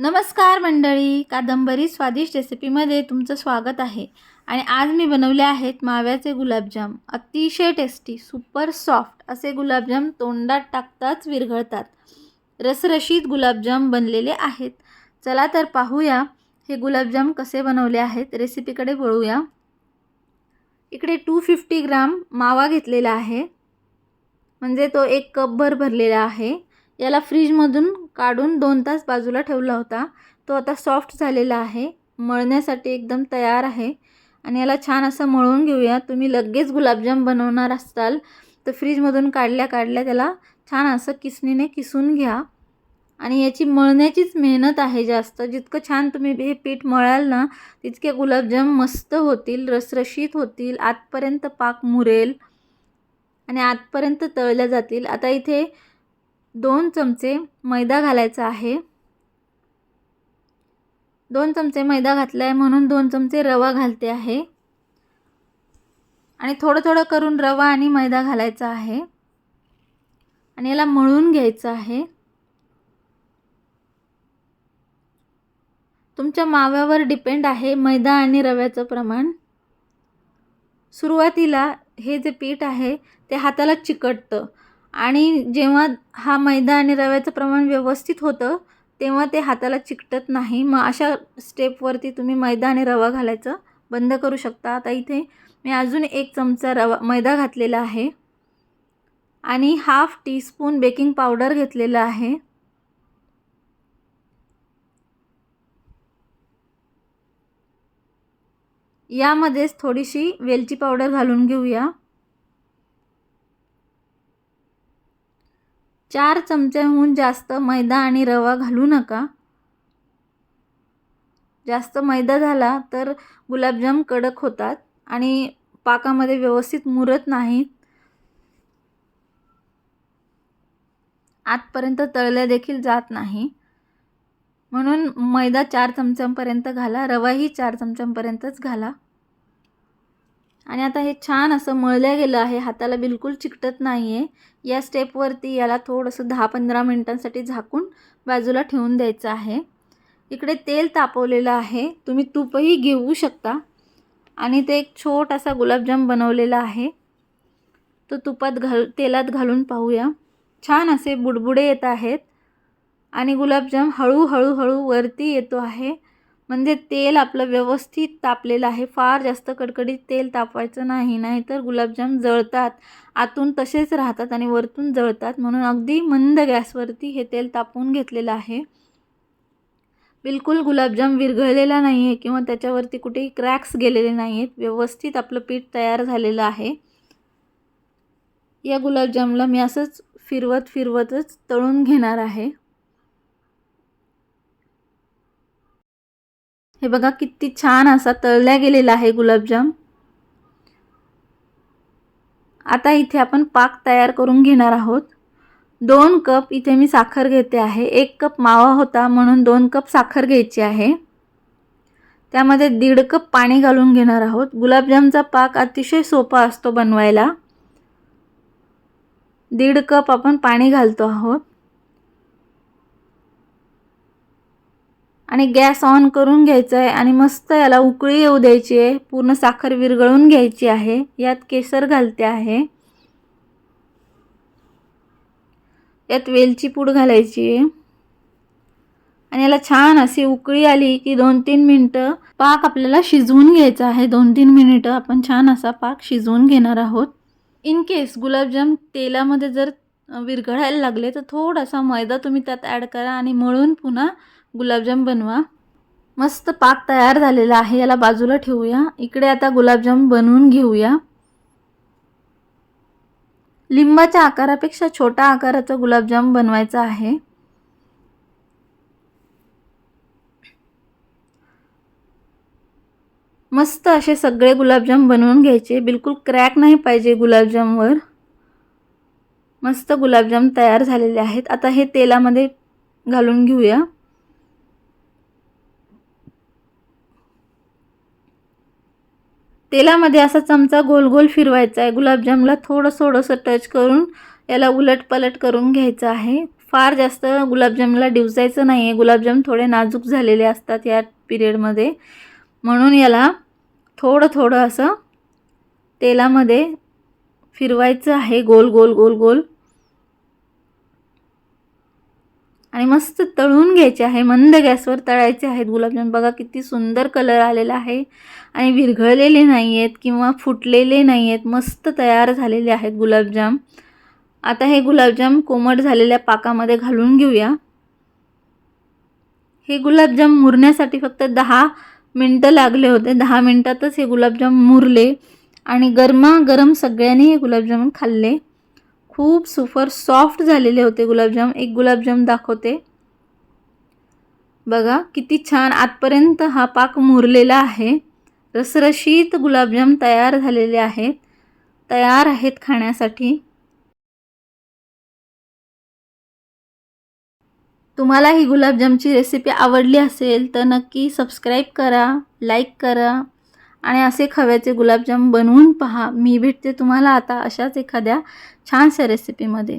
नमस्कार मंडळी कादंबरी स्वादिष्ट रेसिपीमध्ये तुमचं स्वागत आहे. आणि आज मी बनवले आहेत माव्याचे गुलाबजाम. अतिशय टेस्टी सुपर सॉफ्ट असे गुलाबजाम तोंडात टाकताच विरघळतात. रसरशीत गुलाबजाम बनलेले आहेत. चला तर पाहूया हे गुलाबजाम कसे बनवले आहेत. रेसिपीकडे वळूया. इकडे टू फिफ्टी ग्राम मावा घेतलेला आहे. म्हणजे तो एक कपभर भरलेला आहे. याला फ्रीजमधून काढून दोन तास बाजूला ठेवला होता. तो आता सॉफ्ट झालेला आहे. मळण्यासाठी एकदम तयार आहे. आणि याला छान असं मळून घेऊया. तुम्ही लगेच गुलाबजाम बनवणार असाल तर फ्रीजमधून काढल्या काढल्या त्याला छान असं किसणीने किसून घ्या. आणि याची मळण्याचीच मेहनत आहे जास्त. जितकं छान तुम्ही हे पीठ मळाल ना तितके गुलाबजाम मस्त होतील रसरशीत होतील आतपर्यंत पाक मुरेल आणि आतपर्यंत तळल्या जातील. आता इथे दोन चमचे मैदा घालायचा आहे. दोन चमचे मैदा घातला आहे म्हणून दोन चमचे रवा घालते आहे. आणि थोडं थोडं करून रवा आणि मैदा घालायचा आहे. आणि याला मळून घ्यायचं आहे. तुमच्या माव्यावर डिपेंड आहे मैदा आणि रव्याचं प्रमाण. सुरुवातीला हे जे पीठ आहे ते हाताला चिकटतं. आणि जेव्हा हा मैदा आणि रव्याचं प्रमाण व्यवस्थित होतं तेव्हा ते हाताला चिकटत नाही. मग अशा स्टेपवरती तुम्ही मैदा आणि रवा घालायचं बंद करू शकता. आता इथे मी अजून एक चमचा रवा मैदा घातलेला आहे. आणि हाफ टीस्पून बेकिंग पावडर घेतलेलं आहे. यामध्येच थोडीशी वेलची पावडर घालून घेऊया. चार चमच्याहून जास्त मैदा आणि रवा घालू नका. जास्त मैदा झाला तर गुलाबजाम कडक होतात आणि पाकामध्ये व्यवस्थित मुरत नाहीत. आतपर्यंत तळल्या देखील जात नाही. म्हणून मैदा चार चमच्यांपर्यंत घाला रवाही चार चमच्यांपर्यंतच घाला. आणि आता हे छान असं मळलं गेलं आहे. हाताला बिलकुल चिकटत नाही आहे या स्टेपवरती याला थोडंसं दहा पंधरा मिनटांसाठी झाकून बाजूला ठेवून द्यायचं आहे. इकडे तेल तापवलेलं आहे. तुम्ही तूपही घेऊ शकता. आणि ते एक छोटासा गुलाबजाम बनवलेला आहे. तो तुपात घाल तेलात घालून पाहूया. छान असे बुडबुडे येत आहेत. आणि गुलाबजाम हळूहळू हळू वरती येतो आहे. म्हणजे तेल आपलं व्यवस्थित तापलेलं आहे. फार जास्त कडकडीत तेल तापवायचं नाही. नाहीतर गुलाबजाम जळतात. आतून तसेच राहतात आणि वरतून जळतात. म्हणून अगदी मंद गॅसवरती हे तेल तापवून घेतलेलं आहे. बिलकुल गुलाबजाम विरघळलेला नाही आहे किंवा त्याच्यावरती कुठेही क्रॅक्स गेलेले नाही आहेत व्यवस्थित आपलं पीठ तयार झालेलं आहे. या गुलाबजामला मी असंच फिरवत फिरवतच तळून घेणार आहे. हे बघा किती छान असा तळल्या गेलेला आहे गुलाबजाम. आता इथे आपण पाक तयार करून घेणार आहोत. दोन कप इथे मी साखर घेते आहे. एक कप मावा होता म्हणून दोन कप साखर घ्यायची आहे. त्यामध्ये दीड कप पाणी घालून घेणार आहोत. गुलाबजामचा पाक अतिशय सोपा असतो बनवायला. दीड कप आपण पाणी घालतो आहोत. आणि गॅस ऑन करून घ्यायचा आहे आणि मस्त याला उकळी येऊ द्यायची आहे. पूर्ण साखर विरघळून घ्यायची आहे. यात केसर घालते आहे. यात वेलची पूड घालायची आहे. आणि याला छान अशी उकळी आली की दोन तीन मिनटं पाक आपल्याला शिजवून घ्यायचा आहे. दोन तीन मिनिटं आपण छान असा पाक शिजवून घेणार आहोत. इन केस गुलाबजाम तेलामध्ये जर विरघळायला लागले तर थोडासा मैदा तुम्ही त्यात ॲड करा आणि मळून पुन्हा गुलाबजाम बनवा. मस्त पाक तयार झालेला आहे. याला बाजूला ठेवूया. इकडे आता गुलाबजाम बनवून घेऊया. लिंबाच्या आकारापेक्षा छोटा आकाराचा गुलाबजाम बनवायचा आहे. मस्त असे सगळे गुलाबजाम बनवून घ्यायचे. बिलकुल क्रॅक नाही पाहिजे गुलाबजामवर. मस्त गुलाबजाम तयार झालेले आहेत. आता हे तेलामध्ये घालून घेऊया. तेलामध्ये असा चमचा गोल गोल फिरवायचा आहे. गुलाबजामला थोडं थोडंसं टच करून याला उलट पलट करून घ्यायचं आहे. फार जास्त गुलाबजामला डिवसायचं नाही आहे गुलाबजाम थोडे नाजूक झालेले असतात या पिरियडमध्ये. म्हणून याला थोडं थोडं असं तेलामध्ये फिरवायचं आहे. गोल गोल गोल गोल आणि मस्त तळून घ्यायचे आहे मंद गॅसवर तळायचे आहेत. गुलाबजाम बघा किती सुंदर कलर आलेला आहे. आणि विरघळलेले नाही आहेत किंवा फुटलेले नाही आहेत मस्त तयार झालेले आहेत गुलाबजाम. आता हे गुलाबजाम कोमट झालेल्या पाकामध्ये घालून घेऊया. हे गुलाबजाम मुरण्यासाठी फक्त दहा मिनटं लागले होते. दहा मिनटातच हे गुलाबजाम मुरले आणि गरमागरम सगळ्यांनी हे गुलाबजामुन खाल्ले. खूप सुपर सॉफ्ट झालेले होते गुलाबजाम. एक गुलाबजाम दाखवते. बघा किती छान. आतपर्यंत हा पाक मुरलेला आहे. रसरशीत गुलाबजाम तयार झालेले आहेत. तयार आहेत खाण्यासाठी. तुम्हाला ही गुलाबजामची रेसिपी आवडली असेल तर नक्की सबस्क्राईब करा लाईक करा. आणि असे खव्याचे गुलाबजाम बनवून पहा. मी भेटते तुम्हाला आता अशाच एखाद्या छानशा रेसिपीमध्ये